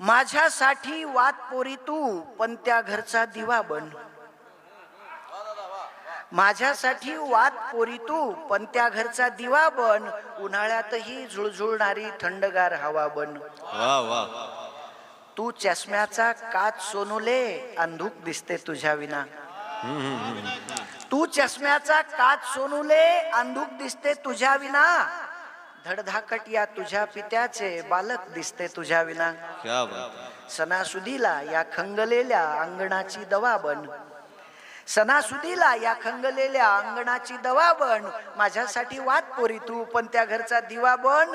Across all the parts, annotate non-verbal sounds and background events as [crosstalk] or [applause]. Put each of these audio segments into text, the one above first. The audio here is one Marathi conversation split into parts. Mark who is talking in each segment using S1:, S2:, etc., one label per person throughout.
S1: माझ्यासाठी वात पोरी तू पण त्या घरचा दिवा बन. माझ्यासाठी वात पोरी तू पण त्या घरचा दिवा बन. उन्हाळ्यातही झुळझुळणारी थंडगार हवा बन.
S2: वा वा.
S1: तू चष्म्याचा काच सोनुले अंधूक दिसते तुझ्या विना. तू चष्म्याचा काच सोनुले अंधूक दिसते तुझ्या विना. धडधाकट या तुझ्या पित्याचे बालक दिसते तुझ्या विना. सणासुदीला या खंगलेल्या अंगणाची दवा बन. सणासुदीला या खंगलेल्या अंगणाची दवा बन. माझ्यासाठी वाट पोरी तू पण त्या घरचा दिवा बन.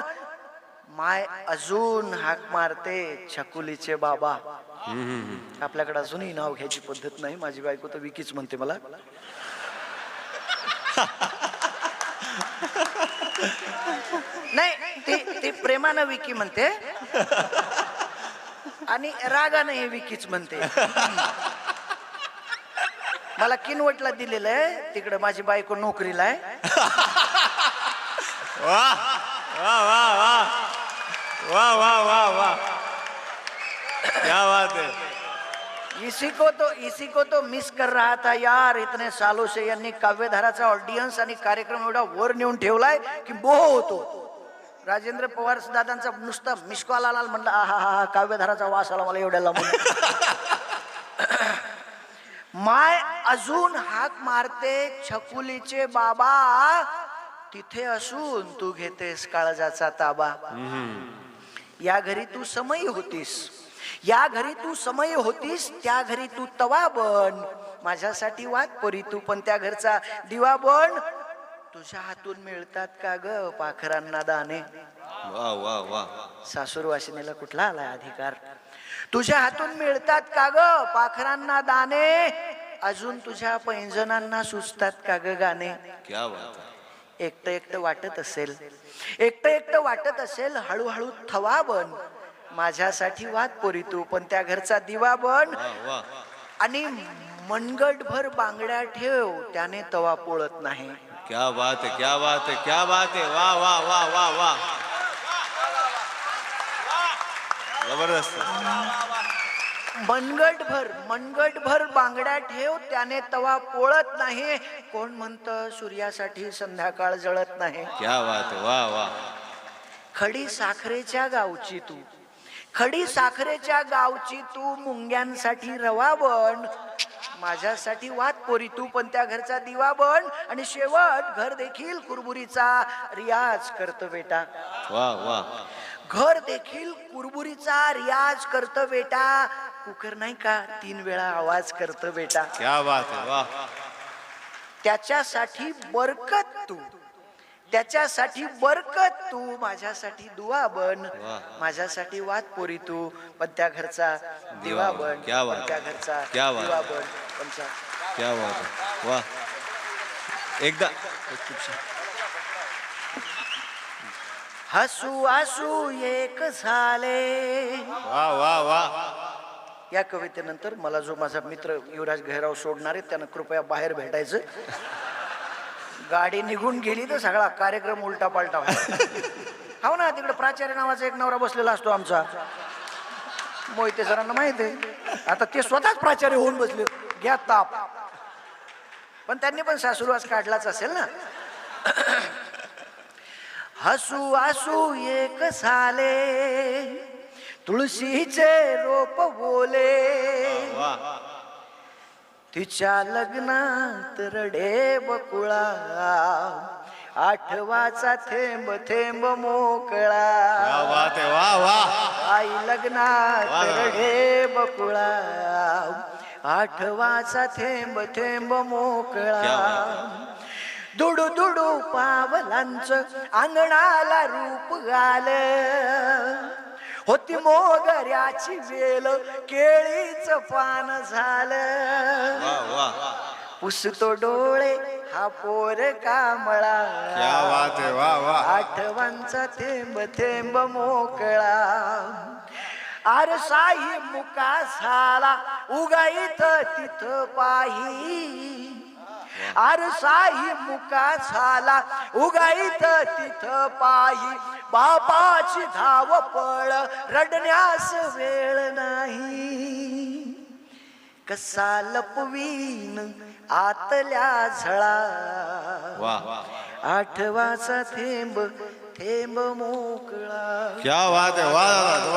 S1: माय अजून हाक मारते छकुलीचे बाबा. आपल्याकडे अजूनही नाव घ्यायची पद्धत नाही. माझी बायको तर विकीच म्हणते मला. [laughs] नाही ती ती प्रेमानं विकी म्हणते. आणि रागानं हे विकीच म्हणते. मला किनवटला दिलेलं आहे. तिकडे माझी बायको नोकरीला आहे.
S2: वा वा वा वा. वा वा वा वा. क्या बात है
S1: इसी को तो इसी को तो मिस कर रहा था यार इतने सालों से। यांनी काव्यधाराचा ऑडियन्स आणि कार्यक्रम एवढा वर नेऊन ठेवलाय की बोह होतो। राजेंद्र पवार दादांचा नुसता मिस कॉल आला म्हणलं हा हा हा काव्यधाराचा वास आला मला एवढ्याला म्हणून. [laughs] माय अजून हाक मारते छकुलीचे बाबा तिथे असून तू घेतेस काळजाचा ताबा. या घरी तू समयी होतीस. या घरी तू समयी होतीस त्या घरी तू तवा बन. माझ्यासाठी वाट परी तू पण त्या घरचा दिवा बन. तुझ्या हातून मिळतात का ग पाखरांना दाणे?
S2: वा वा वा.
S1: सासूर वाशिनीला कुठला आलाय अधिकार? तुझ्या हातून मिळतात का ग पाखरांना दाणे? अजून तुझ्या पैंजणांना सुचतात का ग गाणे?
S2: क्या बात
S1: एकटं एकटं वाटत असेल. एकटं एकटं वाटत असेल हळूहळू थवा बन. माझ्यासाठी वाट पोरी तू पण त्या घरचा दिवा बन.
S2: वा वा.
S1: आणि मनगटभर बांगड्या ठेव त्याने तवा पोळत नाही.
S2: क्या बात है क्या बात है क्या बात है वाह वाह वाह वाह वाह जबरदस्त.
S1: मनगटभर मनगटभर बांगड्या ठेव त्याने तवा पोळत नाही. कोण म्हणत सूर्यासाठी संध्याकाळ जळत नाही.
S2: क्या बात है वाह वाह
S1: खडी साखरेच्या गावची तू. खडी साखरेच्या गावची तू मुंग्यांसाठी रवा बन माझ्यासाठी वाट पोरी तू पण त्या घरचा दिवा बन आणि शेवट घर देखील कुरबुरीचा रियाज करतो बेटा.
S2: वाह वाह
S1: घर देखील कुरबुरीचा रियाज करतो बेटा. कुकर नाही का? तीन वेळा आवाज करतो बेटा.
S2: क्या बात है वाह
S1: त्याच्यासाठी बरकत तू. त्याच्यासाठी बरकत तू माझ्यासाठी दुआ बन. माझ्यासाठी वाट पोरी तू पण त्या घरचा दिवा बन. त्या घरचा. दिवा बन. पंचा
S2: क्या बात. वाह एकदा.
S1: हसू हसू एक झाले.
S2: वाह वाह वाह
S1: या कवितेनंतर मला जो माझा मित्र युवराज घेराव सोडणार आहे त्यानं कृपया बाहेर भेटायचं. गाडी निघून गेली तर सगळा कार्यक्रम उलटा पालटा हो ना तिकडे प्राचार्य नावाचा एक नवरा बसलेला असतो आमचा. मोहिते सरांना माहीत आहे. आता ते स्वतःच प्राचार्य होऊन बसले. घ्या ताप. पण त्यांनी पण सासूरवास काढलाच असेल ना. हसू आसू एक साले तुळशीचे रोप बोले. तिच्या लग्नात रडे बकुळा. आठवाचा थेंब थेंब मोकळा.
S2: वाह वाह
S1: आई लग्नात
S2: वा, वा.
S1: रडे बकुळा. आठवाचा थेंब थेंब मोकळा. दुडू दुडू पावलांच अंगणाला रूप गाल होती मोगऱ्याची वेल केळीच पान झालं.
S2: वाह वाह
S1: पुसतो डोळे हा पोर कामळा
S2: क्या बात वाह वाह
S1: आठवांचा थेंब थेंब मोकळा. आरसाही मुका झाला उगाईत तिथ पाही. आरसाही मुका झाला. उगाईत तिथ पायी बापाची धावपळ रडण्यास वेळ नाही. कसा लपवीन आतल्या झळा. आठवाचा थेंब थेंब मोकळा.
S2: क्या आहे. वा.